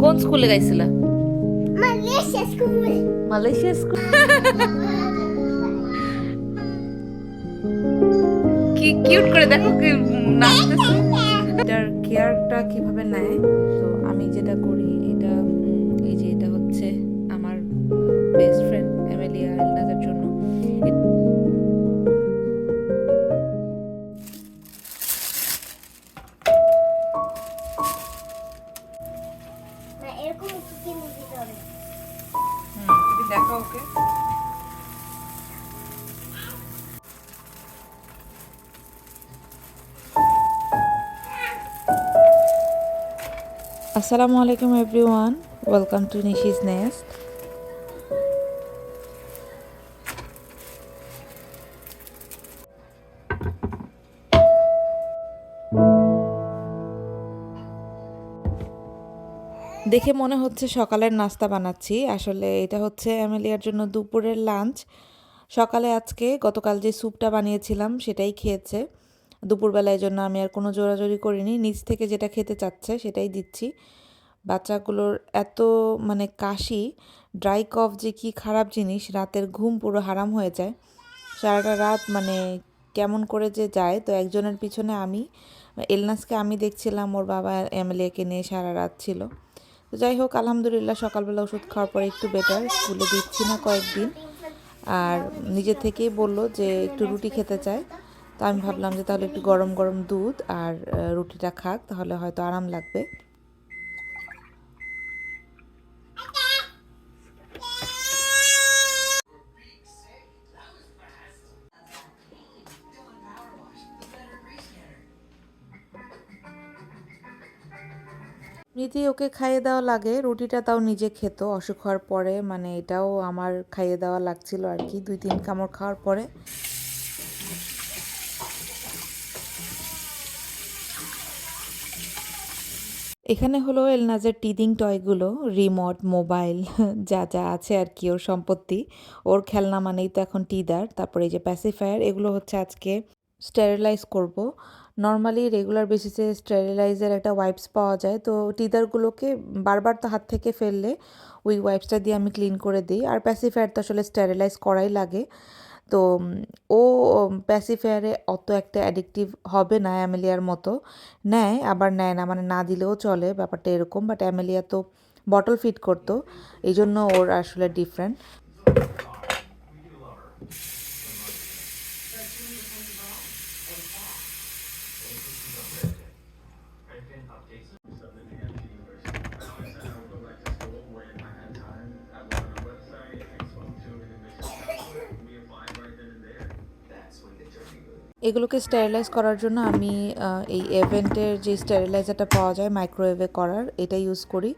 কোন- স্কুলে গাইছিল? Malaysia school. Malaysia school. কি কিউট করে দেখো কি নাচতেছে। এটার কেয়ারটা কীভাবে নেয়? তো আমি যেটা করি এটা এই যে এটা হচ্ছে আমার বেস্ট আসসালামু আলাইকুম everyone, welcome to Nishi's nest. দেখে মনে হচ্ছে সকালের নাস্তা বানাচ্ছি। আসলে এটা হচ্ছে অ্যামেলিয়ার জন্য দুপুরের লাঞ্চ। সকালে আজকে গতকাল যে স্যুপটা বানিয়েছিলাম সেটাই খেয়েছে। দুপুরবেলায় জন্য আমি আর কোনো জোরাজোরি করিনি। নিচ থেকে যেটা খেতে চাচ্ছে সেটাই দিচ্ছি। বাচ্চাগুলোর এত মানে কাশি ড্রাই কফ যে কি খারাপ জিনিস, রাতের ঘুম পুরো হারাম হয়ে যায়। সারাটা রাত মানে কেমন করে যে যায়, তো একজনের পিছনে আমি, এলনাসকে আমি দেখছিলাম, ওর বাবা এমএলএকে নিয়ে সারা রাত ছিল। তো যাই হোক, আলহামদুলিল্লাহ সকালবেলা ওষুধ খাওয়ার পরে একটু বেটার স্কুলে দিচ্ছি না কয়েকদিন। আর নিজে থেকেই বলল যে একটু রুটি খেতে চায়। তো আমি ভাবলাম যে তাহলে একটু গরম গরম দুধ আর রুটিটা খাক, তাহলে হয়তো আরাম লাগবে। এমনিতেই ওকে খাইয়ে দেওয়া লাগে, রুটিটা তাও নিজে খেত, অসুখ হওয়ার পরে মানে এটাও আমার খাইয়ে দেওয়া লাগছিল আর কি, দুই তিন কামড় খাওয়ার পরে। এখানে হলো এলনাজের টিদিং টয়গুলো, রিমোট, মোবাইল, যা যা আছে আর কি ওর সম্পত্তি। ওর খেলনা মানেই তো এখন টিদার, তারপরে এই যে প্যাসিফায়ার এগুলো হচ্ছে আজকে স্টেরিলাইজ করব। নর্মালি রেগুলার বেসিসে স্টেরিলাইজের একটা ওয়াইপস পাওয়া যায়, তো টিদারগুলোকে বারবার তো হাত থেকে ফেললে ওই ওয়াইপসটা দিয়ে আমি ক্লিন করে দিই। আর প্যাসিফায়ার তো আসলে স্টেরিলাইজ করাই লাগে। তো ও প্যাসিফায়ারে অত একটা অ্যাডিক্টিভ হবে না অ্যামেলিয়ার মতো। নেয়, আবার নেয় না মানে না দিলেও চলে, ব্যাপারটা এরকম বাট অ্যামেলিয়া তো বটল ফিট করতো। এই জন্য ওর আসলে ডিফারেন্ট এগুলোকে স্টেরিলাইজ করার জন্য আমি এই এভেন্টের যে স্টেরিলাইজারটা পাওয়া যায় মাইক্রোওয়েভে করার এটা ইউজ করি।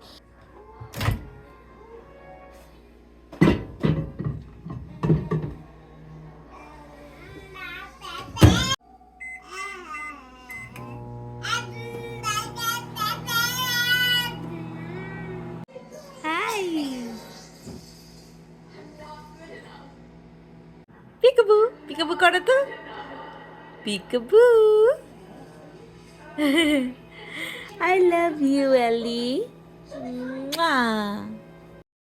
পিকাবু করে তো? Peekaboo I love you Ally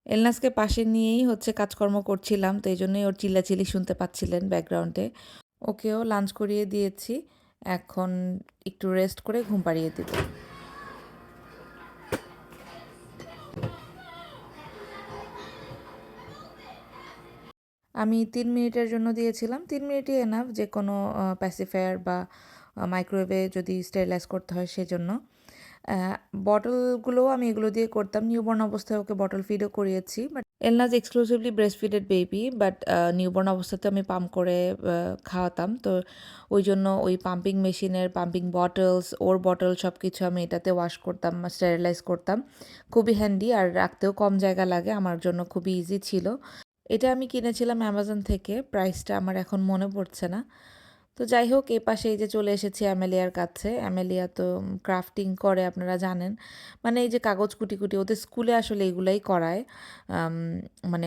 এলনাসকে পাশে নিয়েই হচ্ছে কাজকর্ম করছিলাম, তো এই জন্যই ওর চিল্লাচিল্লি শুনতে পাচ্ছিলেন ব্যাকগ্রাউন্ডে ওকেও লাঞ্চ করিয়ে দিয়েছি, এখন একটু রেস্ট করে ঘুম পাড়িয়ে দিব। আমি তিন মিনিটের জন্য দিয়েছিলাম। তিন মিনিটই এনাফ যে কোনো প্যাসিফায়ার বা মাইক্রোওয়েভে যদি স্টেরিলাইজ করতে হয় সেজন্য। বটলগুলোও আমি এগুলো দিয়ে করতাম। নিউবর্ন অবস্থায় ওকে বটল ফিডও করিয়েছি। But Elnaz exclusively breast feeded baby but newborn অবস্থাতে আমি পাম্প করে খাওয়াতাম। তো ওই জন্য ওই পাম্পিং মেশিনের পাম্পিং বটলস ওর বটল সব কিছু আমি এটাতে ওয়াশ করতাম স্টেরিলাইজ করতাম। খুবই হ্যান্ডি আর রাখতেও কম জায়গা লাগে। আমার জন্য খুবই ইজি ছিল। এটা আমি কিনেছিলাম অ্যামাজন থেকে। প্রাইসটা আমার এখন মনে পড়ছে না। তো যাই হোক এ পাশে এই যে চলে এসেছি অ্যামেলিয়ার কাছে। অ্যামেলিয়া তো ক্রাফটিং করে, আপনারা জানেন। মানে এই যে কাগজ কুটি কুটি, ওদের স্কুলে আসলে এগুলাই করায়। মানে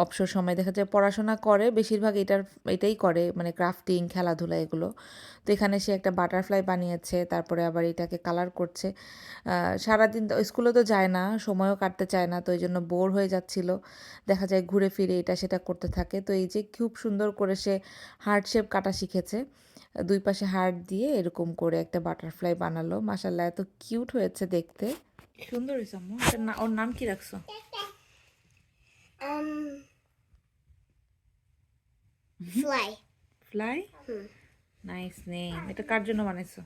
অবসর সময় দেখা যায় পড়াশোনা করে বেশিরভাগ এটার এটাই করে মানে ক্রাফটিং খেলাধুলা এগুলো। তো এখানে সে একটা বাটারফ্লাই বানিয়েছে তারপরে আবার এটাকে কালার করছে। সারাদিন তো স্কুলে তো যায় না সময়ও কাটতে চায় না তো এই জন্য বোর হয়ে যাচ্ছিল। দেখা যায় ঘুরে ফিরে এটা সেটা করতে থাকে। তো এই যে খুব সুন্দর করে সে হার্ট শেপ কাটা শিখেছে। দুই পাশে হার্ট দিয়ে এরকম করে একটা বাটারফ্লাই বানালো। মাসাল্লাহ এত কিউট হয়েছে দেখতে। সুন্দর হয়েছে না- ওর নাম কি রাখছো? Um, fly. Fly hmm. Nice name এটা কার জন্য বানাইছো?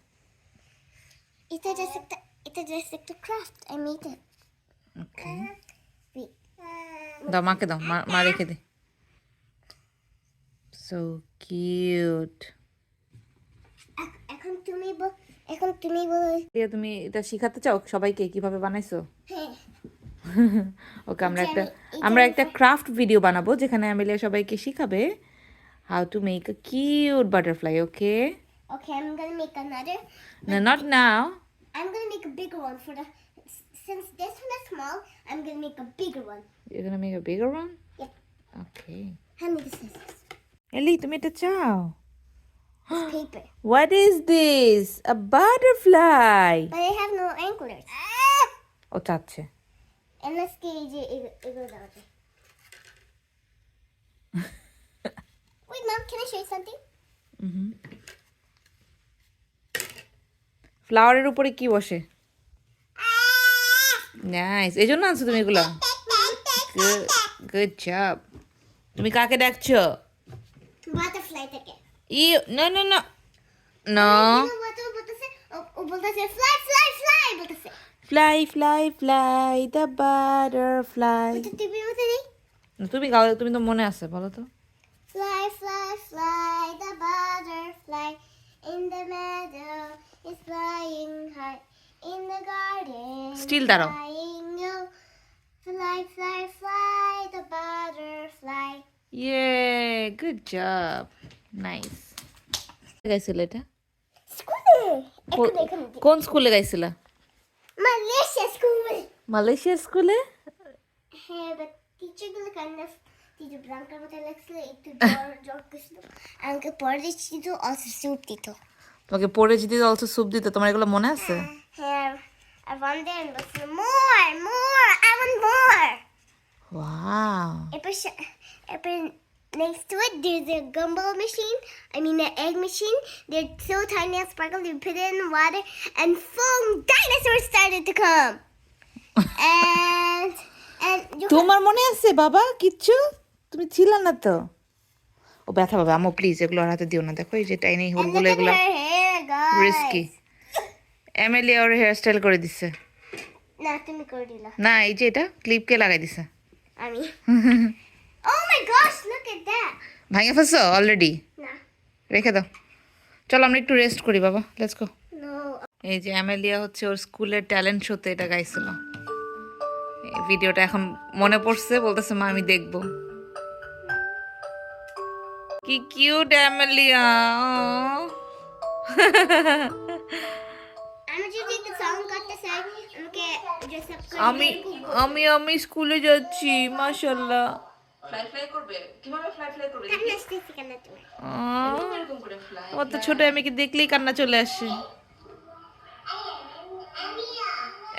Just a, it's a just a craft. I made it. ওকে. দাও মাকে দাও মা রেখে দে। সো কিউট এখ- এখন তুমি এখন তুমি বল তুমি এটা শিখাতে চাও? সবাইকে কীভাবে বানাইছো? হ্যাঁ। ওকে আমরা একটা আমরা আমি একটা ক্রাফট ভিডিও বানাবো যেখানে আমিলিয়া সবাইকে শিখাবে how to make a cute butterfly, okay? Okay, I'm gonna make another. No, not now. I'm gonna make a bigger one for the. Since this one is small, I'm gonna make a bigger one. You're gonna make a bigger one? Yeah. Okay. How me scissors. Ellie, to make a chow. Paper. What is this? A butterfly. But I have no anglers. Oh, touch. And let's get it. Wait, mom, can I show you something? ফ্লাওয়ারের উপরে কি বসে nice এই জন্য আনছো তুমি এগুলো good job তুমি কাকে ডাকছো ticket. E no no no no? Oh, oh? Fly fly fly the butterfly? তুমি গাও তুমি তো মনে আছে বলো তো Fly, fly, fly, the butterfly in the meadow is flying high. In the garden, Still দাঁড়াও। flying low. Fly, fly, fly, the butterfly. Yeah good job nice গাইছিল এটা School. কো- কোন স্কুলে গাইছিলা Malaysia school. মালয়েশিয়া স্কুলে হ্যাঁ বাট টিচার গুলো of ব্রাঙ্কার মতো লাগছিল একটু জ্বর করছিল আমাকে পরে দিচ্ছিল অলসো স্যুপ দিত তোমাকে পড়ে যেতে অলসো স্যুপ দিতে তোমার এগুলো মনে আছে হ্যাঁ I want them more more I want more এরপর সা- এরপর next to it there's a gumball machine I mean an egg machine they're so tiny and sparkle you put it in water and foam dinosaurs started to come and and তোমার মনে আছে বাবা কিচ্ছু তুমি ছিল না তো? ও ব্যথা বাবা আমো প্লিজ এগুলো আর হাতে দিও না। দেখো এই যে টাইনি হোলগুলো এগুলো রিস্কি এমএলএ ওর হেয়ার স্টাইল করে দিছে। না তুমি করে দিলা। না এই যে এটা ক্লিপকে লাগাই দিছে। আমি। Oh my gosh look at that ভাঙে ফেলছো? অলরেডি না। রেখে দাও। চলো আমরা একটু রেস্ট করি বাবা। লেটস গো এই যে অ্যামেলিয়া হচ্ছে ওর স্কুলের ট্যালেন্ট শোতে এটা গাইছিল। ভিডিওটা এখন মনে পড়ছে বলতেছে মা আমি দেখব। কি কিউট অ্যামেলিয়া আমি আমাকে আমি আমি আমি স্কুলে যাচ্ছি মাশাল্লাহ ফ্লাই ফ্লাই করবে? কীভাবে ফ্লাই ফ্লাই করবে? কান্না আসতেছি কান্না তুমি আমার তো ছোট আমি কি দেখলেই কান্না চলে আসে।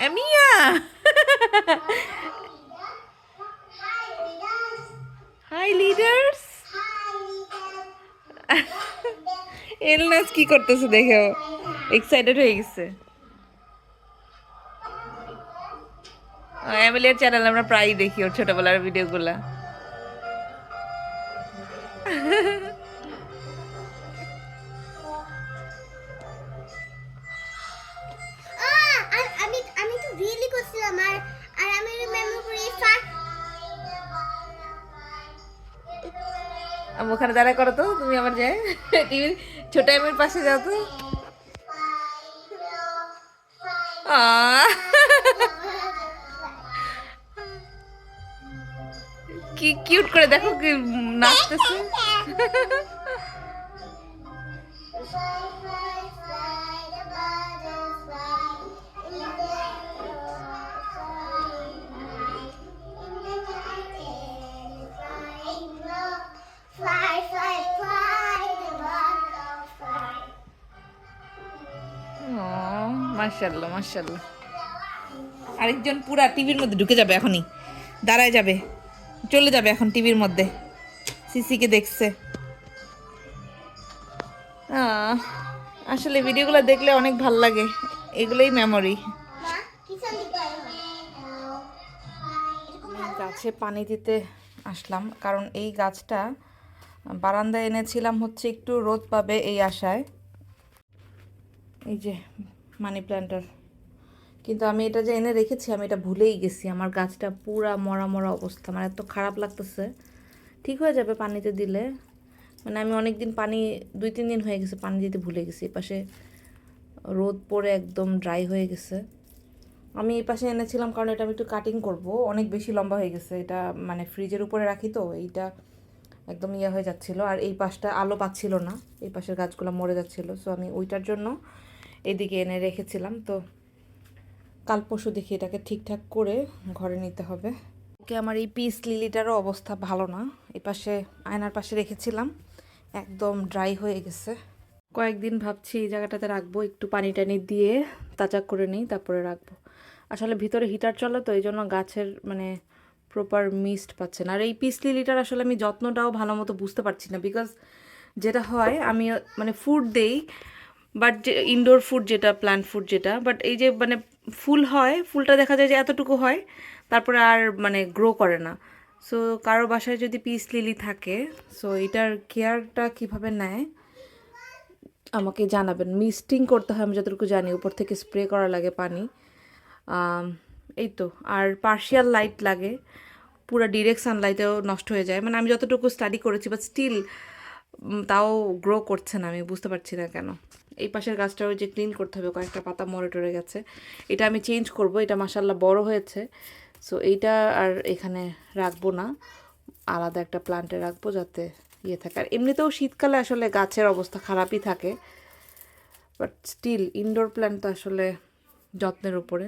এমিয়া হাই লিডার্স এলনাস কি করতেছে দেখো এক্সাইটেড হয়ে গেছে। এমিলিয়ার চ্যানেল আমরা প্রায়ই দেখি ওর ছোটবেলার ভিডিওগুলা আহ, আর আমি আমি তো রিয়েলি করছিলাম আর আর আমি রিমেম্বার করি ফার ওখানে দাঁড়ায় করো তো। আমার টিভির ছোট এমের পাশে যাও তো। কি কিউট করে দেখো কি নাচতেছে। মার্শাল্লাহ মার্শাল্লাহ আরেকজন পুরা টিভির মধ্যে ঢুকে যাবে এখনই। দাঁড়ায় যাবে। চলে যাবে এখন টিভির মধ্যে। সিসিকে দেখছে। আসলে ভিডিওগুলো দেখলে অনেক ভালো লাগে। এগুলোই মেমোরি গাছে পানি দিতে আসলাম, কারণ এই গাছটা বারান্দায় এনেছিলাম হচ্ছে একটু রোদ পাবে এই আশায়। এই যে মানি প্ল্যান্টার কিন্তু আমি এটা যে এনে রেখেছি, আমি এটা ভুলেই গেছি। আমার গাছটা পুরা মরা মরা অবস্থা। আমার এত খারাপ লাগতেছে। ঠিক হয়ে যাবে পানিতে দিলে। মানে আমি অনেক দিন পানি, দুই, তিন দিন হয়ে গেছে পানি দিতে ভুলে গেছি। পাশে রোদ পড়ে একদম ড্রাই হয়ে গেছে। আমি এই পাশে এনেছিলাম কারণ এটা আমি একটু কাটিং করব। অনেক বেশি লম্বা হয়ে গেছে। এটা মানে ফ্রিজের উপরে রাখি তো, এইটা একদম ইয়ে হয়ে যাচ্ছিল। আর এই পাশটা আলো পাচ্ছিল না। এই পাশের গাছগুলো মরে যাচ্ছিল। সো আমি ওইটার জন্য এদিকে এনে রেখেছিলাম, তো কাল পরশু দেখি এটাকে ঠিকঠাক করে ঘরে নিতে হবে। ওকে আমার এই পিস লিলিটারও অবস্থা ভালো না, এই পাশে আয়নার পাশে রেখেছিলাম, একদম ড্রাই হয়ে গেছে। কয়েকদিন ভাবছি এই জায়গাটাতে রাখব, একটু পানি টানি দিয়ে তাজা করে নিই, তারপরে রাখব। আসলে ভিতরে হিটার চলে, তো এই জন্য গাছের মানে প্রপার মিস্ট পাচ্ছে না। আর এই পিস লিলিটার আসলে আমি যত্নটাও ভালো মতো বুঝতে পারছি না বিকজ যেটা হয় আমি মানে ফুড দেই বাট যে ইনডোর ফুড যেটা প্ল্যান্ট ফুড যেটা বাট এই যে মানে ফুল হয়, ফুলটা দেখা যায় যে এতটুকু হয়, তারপরে আর মানে গ্রো করে না। সো কারও বাসায় যদি পিস লিলি থাকে সো এটার কেয়ারটা কীভাবে নেয়? আমাকে জানাবেন। মিস্টিং করতে হয়, আমি যতটুকু জানি, উপর থেকে স্প্রে করা লাগে পানি। এই তো। আর পার্শিয়াল লাইট লাগে, পুরো ডিরেক্ট সানলাইটেও নষ্ট হয়ে যায়। মানে আমি যতটুকু স্টাডি করেছি বাট স্টিল তাও গ্রো করছে না, আমি বুঝতে পারছি না কেন। এই পাশের গাছটাও যে ক্লিন করতে হবে, কয়েকটা পাতা মরে টরে গেছে। এটা আমি চেঞ্জ করব, এটা মাসাল্লাহ বড় হয়েছে। সো এইটা আর এখানে রাখব না। আলাদা একটা প্লান্টে রাখব যাতে ইয়ে থাকে। আর এমনিতেও শীতকালে আসলে গাছের অবস্থা খারাপই থাকে। বাট স্টিল ইনডোর প্ল্যান্ট তো আসলে যত্নের উপরে।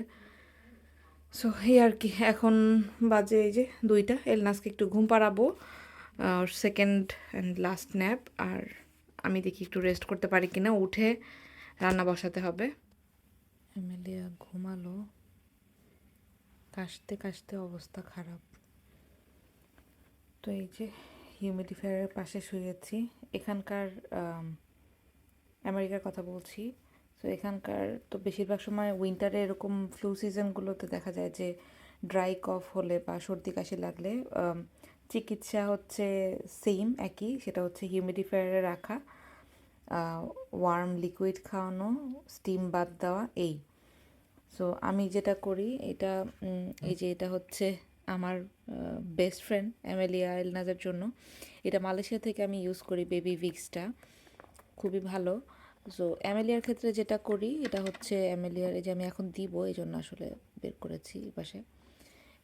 সো এই আর কি, এখন বাজে এই যে দুইটা। এলনাসকে একটু ঘুম পাড়াবো সেকেন্ড অ্যান্ড লাস্ট ন্যাপ আর আমি দেখি একটু রেস্ট করতে পারি কিনা, উঠে রান্না বসাতে হবে। এমএলএ ঘুমালো। কাশতে কাশতে অবস্থা খারাপ। তো এই যে হিউমিডিফায়ারের পাশে শুয়েছি। এখানকার আমেরিকার কথা বলছি। তো এখানকার তো বেশিরভাগ সময় উইন্টারে এরকম ফ্লু সিজনগুলোতে দেখা যায় যে ড্রাই কফ হলে বা সর্দি কাশি লাগলে চিকিৎসা হচ্ছে সেম একই, সেটা হচ্ছে হিউমিডিফায়ারে রাখা। ওয়ার্ম লিকুইড খাওয়ানো স্টিম বাদ দেওয়া, এই। সো আমি যেটা করি, এটা এই যে এটা হচ্ছে আমার বেস্ট ফ্রেন্ড অ্যামেলিয়া এলনাজের জন্য। এটা মালয়েশিয়া থেকে আমি ইউজ করি বেবি ভিক্সটা খুবই ভালো। সো অ্যামেলিয়ার ক্ষেত্রে যেটা করি, এটা হচ্ছে অ্যামেলিয়ার এই যে আমি এখন দিব, এই জন্য আসলে বের করেছি পাশে।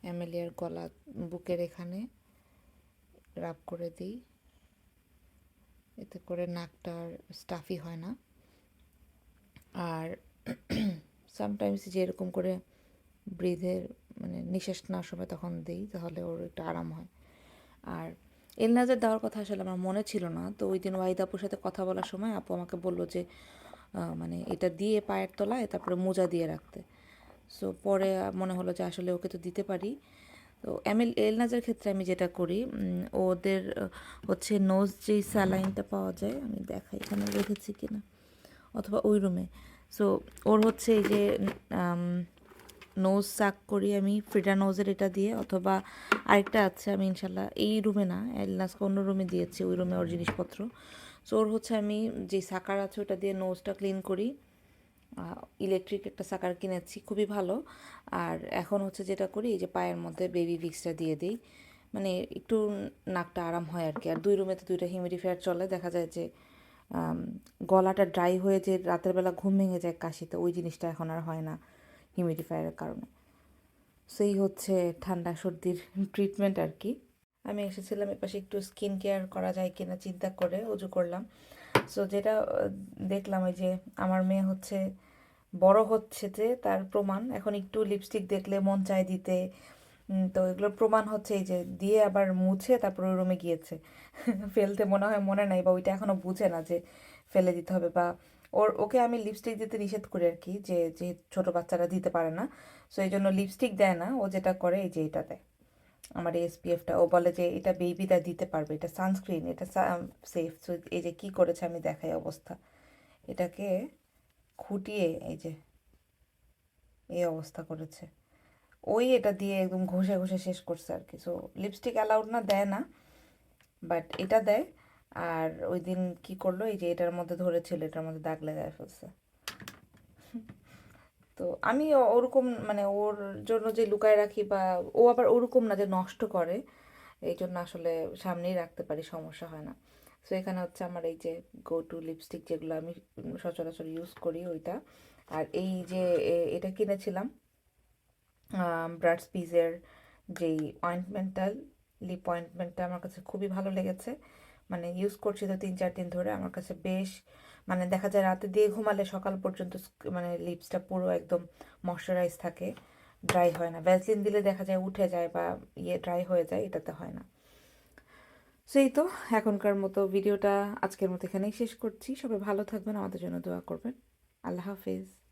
অ্যামেলিয়ার গলা বুকের এখানে রাব করে দিই। এতে করে নাকটা স্টাফি হয় না। আর সামটাইমস যে এরকম করে ব্রিথের মানে নিঃশ্বাস নেওয়ার সময় তখন দিই, তাহলে ওর একটু আরাম হয়। আর এলনাজের দেওয়ার কথা আসলে আমার মনে ছিল না। তো ওই দিন ওয়াহিদ আপুর সাথে কথা বলার সময় আপু আমাকে বলল যে মানে এটা দিয়ে পায়ের তলায় তারপরে মোজা দিয়ে রাখতে। সো পরে মনে হলো যে আসলে ওকে তো দিতে পারি। তো এমএল এলনাজের ক্ষেত্রে আমি যেটা করি ওদের হচ্ছে নোজ যেই স্যালাইনটা পাওয়া যায়, আমি দেখাই এখানে রেখেছি কি না অথবা ওই রুমে সো ওর হচ্ছে এই যে নোজ সাক করি আমি ফ্রিডা নোজের এটা দিয়ে, অথবা আরেকটা আছে আমি ইনশাল্লাহ এই রুমে না এলনাসকে অন্য রুমে দিয়েছি, ওই রুমে ওর জিনিসপত্র। সো ওর হচ্ছে আমি যে সাকার আছে ওটা দিয়ে নোজটা ক্লিন করি। ইলেকট্রিক একটা সাকার কিনেছি, খুবই ভালো। আর এখন হচ্ছে যেটা করি যে পায়ের মধ্যে বেবি ভিক্সটা দিয়ে দিই। মানে একটু নাকটা আরাম হয় আর কি। আর দুই রুমেতে দুইটা হিউমিডিফায়ার চলে, দেখা যায় যে গলাটা ড্রাই হয়ে যে রাতের বেলা ঘুম ভেঙে যায় কাশিতে, ওই জিনিসটা এখন আর হয় না হিউমিডিফায়ারের কারণে। সেই হচ্ছে ঠান্ডা সর্দির ট্রিটমেন্ট আর কি। আমি এসেছিলাম এপাশে একটু স্কিন কেয়ার করা যায় কিনা, চিন্তা করে উজু করলাম। সো যেটা দেখলাম ওই যে আমার মেয়ে হচ্ছে বড় হচ্ছে যে তার প্রমাণ। এখন একটু লিপস্টিক দেখলে মন চায় দিতে। তো এগুলোর প্রমাণ হচ্ছে এই যে দিয়ে আবার মুছে তারপর ওই রুমে গিয়েছে। ফেলতে মনে হয় মনে নাই বা ওইটা এখনও বুঝে না যে ফেলে দিতে হবে বা ওর, ওকে আমি লিপস্টিক দিতে নিষেধ করি আর কি যে যে ছোটো বাচ্চারা দিতে পারে না। সো এই জন্য লিপস্টিক দেয় না। ও যেটা করে এই যে এটা দেয়। আমার এসপিএফটা ও বলে যে এটা বেবিটা দিতে পারবে। এটা সানস্ক্রিন এটা সেফ সো এই যে কী করেছে আমি দেখাই অবস্থা। এটাকে খুঁটিয়ে এই যে, এই অবস্থা করেছে। ওই এটা দিয়ে একদম ঘষে ঘষে শেষ করছে আর কি। সো লিপস্টিক অ্যালাউড না, দেয় না বাট এটা দেয়। আর ওই দিন কি করল, এই যে এটার মধ্যে ধরেছিল, এটার মধ্যে দাগ লাগায় ফেলছে। তো আমি ওরকম মানে ওর জন্য যে লুকায় রাখি বা ও আবার ওরকম না যে নষ্ট করে, এই জন্য আসলে সামনেই রাখতে পারি, সমস্যা হয় না। সো এখানে হচ্ছে আমার এই যে গো টু লিপস্টিক যেগুলো আমি সচরাচর ইউজ করি ওইটা। আর এই যে এটা কিনেছিলাম ব্রাডস পিজের যেই অয়েন্টমেন্টাল লিপ অয়েন্টমেন্টটা আমার কাছে খুবই ভালো লেগেছে। মানে ইউজ করছি তো তিন চার দিন ধরে, আমার কাছে বেশ মানে দেখা যায় রাতে দিয়ে ঘুমালে সকাল পর্যন্ত মানে লিপসটা পুরো একদম ময়শ্চারাইজ থাকে। ড্রাই হয় না। ভ্যাসলিন দিলে দেখা যায় উঠে যায় বা ইয়ে ড্রাই হয়ে যায়, এটাতে হয় না। সেই তো, এখনকার মতো ভিডিওটা আজকের মতো এখানেই শেষ করছি। সবাই ভালো থাকবেন, আমাদের জন্য দোয়া করবেন। আল্লাহ হাফিজ।